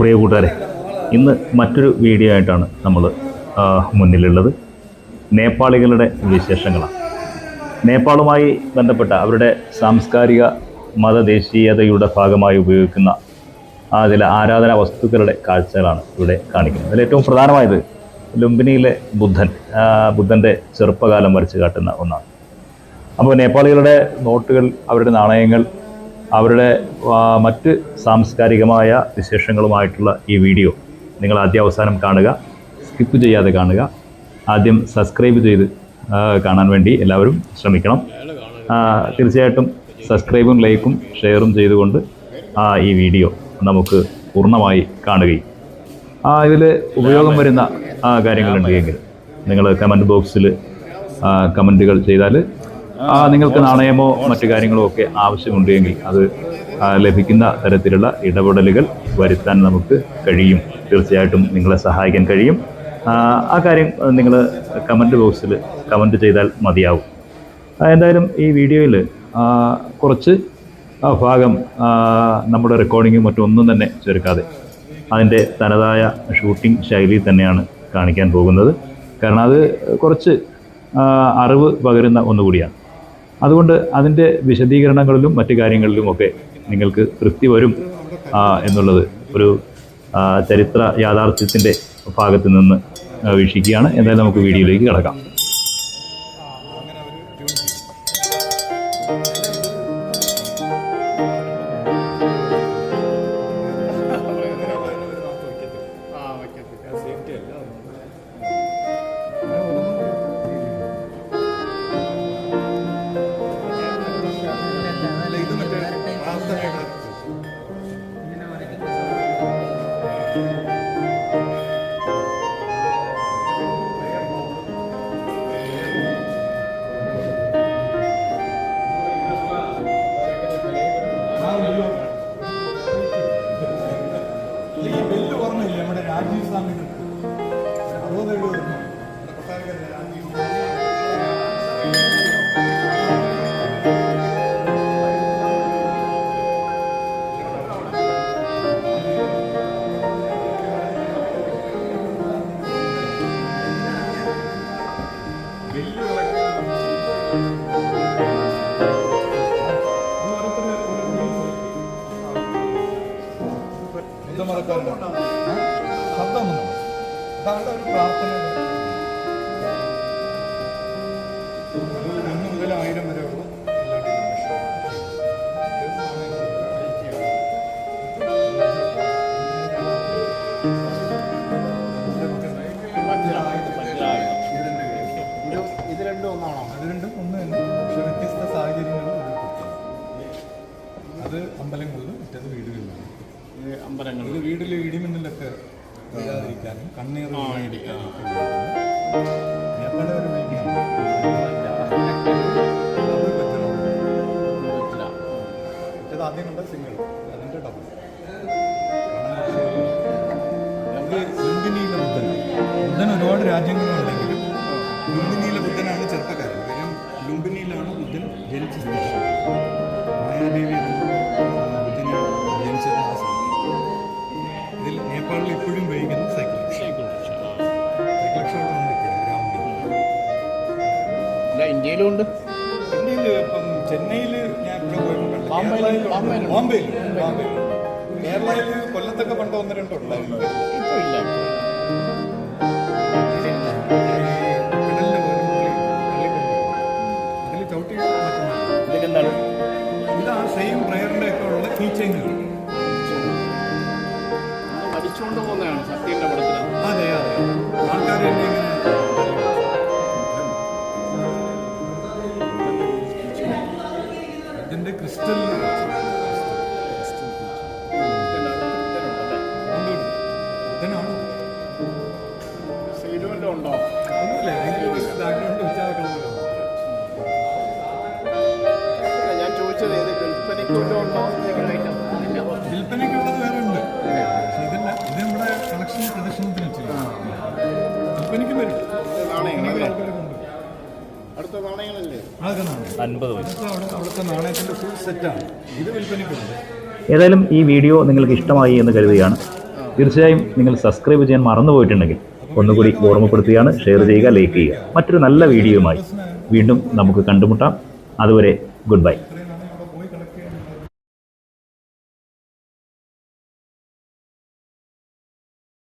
പ്രിയ കൂട്ടുകാരെ ഇന്ന് മറ്റൊരു വീഡിയോ ആയിട്ടാണ് നമ്മൾ മുന്നിലുള്ളത്. നേപ്പാളികളുടെ വിശേഷങ്ങളാണ്. നേപ്പാളുമായി ബന്ധപ്പെട്ട അവരുടെ സാംസ്കാരിക മതദേശീയതയുടെ ഭാഗമായി ഉപയോഗിക്കുന്ന ചില ആരാധനാ വസ്തുക്കളുടെ കാഴ്ചകളാണ് ഇവിടെ കാണിക്കുന്നത്. അതിൽ ഏറ്റവും പ്രധാനമായത് ലുംബിനിയിലെ ബുദ്ധൻ ബുദ്ധന്റെ ചെറുപ്പകാലം വരച്ച് കാട്ടുന്ന ഒന്നാണ്. അപ്പോൾ നേപ്പാളികളുടെ നോട്ടുകൾ അവരുടെ നാണയങ്ങൾ അവരുടെ മറ്റ് സാംസ്കാരികമായ വിശേഷങ്ങളുമായിട്ടുള്ള ഈ വീഡിയോ നിങ്ങൾ ആദ്യ അവസാനം കാണുക സ്കിപ്പ് ചെയ്യാതെ കാണുക. ആദ്യം സബ്സ്ക്രൈബ് ചെയ്ത് കാണാൻ വേണ്ടി എല്ലാവരും ശ്രമിക്കണം. തീർച്ചയായിട്ടും സബ്സ്ക്രൈബും ലൈക്കും ഷെയറും ചെയ്തുകൊണ്ട് ആ ഈ വീഡിയോ നമുക്ക് പൂർണമായി കാണുകയും. ആ ഇതിൽ ഉപയോഗം വരുന്ന കാര്യങ്ങളുണ്ടെങ്കിൽ കാര്യങ്ങളുണ്ട് നിങ്ങൾ കമന്റ് ബോക്സിൽ കമന്റുകൾ ചെയ്താൽ നിങ്ങൾക്ക് നാണയമോ മറ്റു കാര്യങ്ങളോ ഒക്കെ ആവശ്യമുണ്ട് എങ്കിൽ അത് ലഭിക്കുന്ന തരത്തിലുള്ള ഇടപെടലുകൾ വരുത്താൻ നമുക്ക് കഴിയും. തീർച്ചയായിട്ടും നിങ്ങളെ സഹായിക്കാൻ കഴിയും. ആ, കാര്യം നിങ്ങൾ കമന്റ് ബോക്സിൽ കമന്റ് ചെയ്താൽ മതിയാവും. എന്തായാലും ഈ വീഡിയോയിൽ കുറച്ച് ഭാഗം നമ്മുടെ റെക്കോർഡിങ്ങും മറ്റൊന്നും തന്നെ ചേർക്കാതെ അതിന്റെ തനതായ ഷൂട്ടിംഗ് ശൈലി തന്നെയാണ് കാണിക്കാൻ പോകുന്നത്. കാരണം അത് കുറച്ച് അറിവ് പകരുന്ന ഒന്നുകൂടിയാണ്. അതുകൊണ്ട് അതിന്റെ വിശദീകരണങ്ങളിലും മറ്റു കാര്യങ്ങളിലും ഒക്കെ നിങ്ങൾക്ക് തൃപ്തി വരും എന്നുള്ളത് ഒരു ചരിത്ര യാഥാർത്ഥ്യത്തിന്റെ ഭാഗത്ത് നിന്ന് വീക്ഷിക്കുകയാണ്. എന്തായാലും നമുക്ക് വീഡിയോയിലേക്ക് കിടക്കാം. ハレルヤ ഒരു ഒരു ഒന്ന് മുതൽ ആയിരം വരെ ഉള്ള ഇത് രണ്ടും ഒന്നാണോ? അത് രണ്ടും ഒന്ന് തന്നെ പക്ഷെ വ്യത്യസ്ത സാഹചര്യങ്ങളും അത് അമ്പലങ്ങളിലും മറ്റത് വീടുകളിലും. അമ്പലങ്ങളിൽ വീട്ടിൽ ഇടിമിന്നലൊക്കെ വീഴാതിരിക്കാനും കണ്ണീർ. മറ്റേത് ആദ്യം കണ്ട സിംഗിൾ അതിന്റെ ഡബിൾ നമുക്ക് ലുംബിനിയിലെ ബുദ്ധൻ. ബുദ്ധൻ ഒരുപാട് രാജ്യങ്ങളുണ്ടെങ്കിലും ലുംബിനിയിലെ ബുദ്ധനാണ് ചെറുപ്പക്കാരൻ. കാര്യം ലുംബിനിയിലാണ് ബുദ്ധൻ ജനിച്ച സ്ഥലം മായാദേവി നേപ്പാളിൽ ഇപ്പോഴും ഉപയോഗിക്കുന്ന സൈക്കിൾ സൈക്കിൾ റിക്ഷകളാണ് ഇപ്പോഴും ഗ്രാമങ്ങളിൽ ഇല്ല ഇന്ത്യയിലും ഉണ്ട് ഇന്ത്യയിൽ ഇപ്പം ചെന്നൈയിൽ ഞാൻ ഇവിടെ. ബോംബെയിൽ- കേരളയിൽ ബോംബെയിൽ. ബോംബെയിൽ ബോംബെയിൽ കേരളയിൽ കൊല്ലത്തൊക്കെ പണ്ട് ഒന്ന് രണ്ടുണ്ടായിരുന്നു ഇപ്പൊ ഇല്ല. ഇതാണ് സെയിം പ്രയറിന്റെ ഒക്കെ ഉള്ള കീ ചെയിനുകൾ അത് വലിച്ചുകൊണ്ട് പോകുന്നതാണ് സത്യന്റെ പടത്തിൽ അതെ അതെ. ആൾക്കാർ ഇതിന്റെ ക്രിസ്റ്റൽ ഉണ്ടോ? ഒന്നുമില്ല ബാക്ക്ഗ്രൗണ്ട് വെച്ചാൽ കളറിലാണ് ഇല്ല, ഞാൻ ചോദിച്ചത് ഏത് വിൽപ്പനയ്ക്കുമല്ലോ ഉണ്ടോ വിൽപ്പനയ്ക്കുള്ളത് വിൽപ്പനയ്ക്കും വരും. അടുത്ത നാണയങ്ങളല്ലേ? അൻപത് അവിടുത്തെ നാണയത്തിന്റെ ഫുൾ സെറ്റാണ് ഇത് വിൽപ്പനയ്ക്കുണ്ട്. ഏതായാലും ഈ വീഡിയോ നിങ്ങൾക്ക് ഇഷ്ടമായി എന്ന് കരുതുകയാണ്. തീർച്ചയായും നിങ്ങൾ സബ്സ്ക്രൈബ് ചെയ്യാൻ മറന്നുപോയിട്ടുണ്ടെങ്കിൽ ഒന്നുകൂടി ഓർമ്മപ്പെടുത്തുകയാണ് ഷെയർ ചെയ്യുക ലൈക്ക് ചെയ്യുക. മറ്റൊരു നല്ല വീഡിയോയുമായി വീണ്ടും നമുക്ക് കണ്ടുമുട്ടാം. അതുവരെ ഗുഡ് ബൈ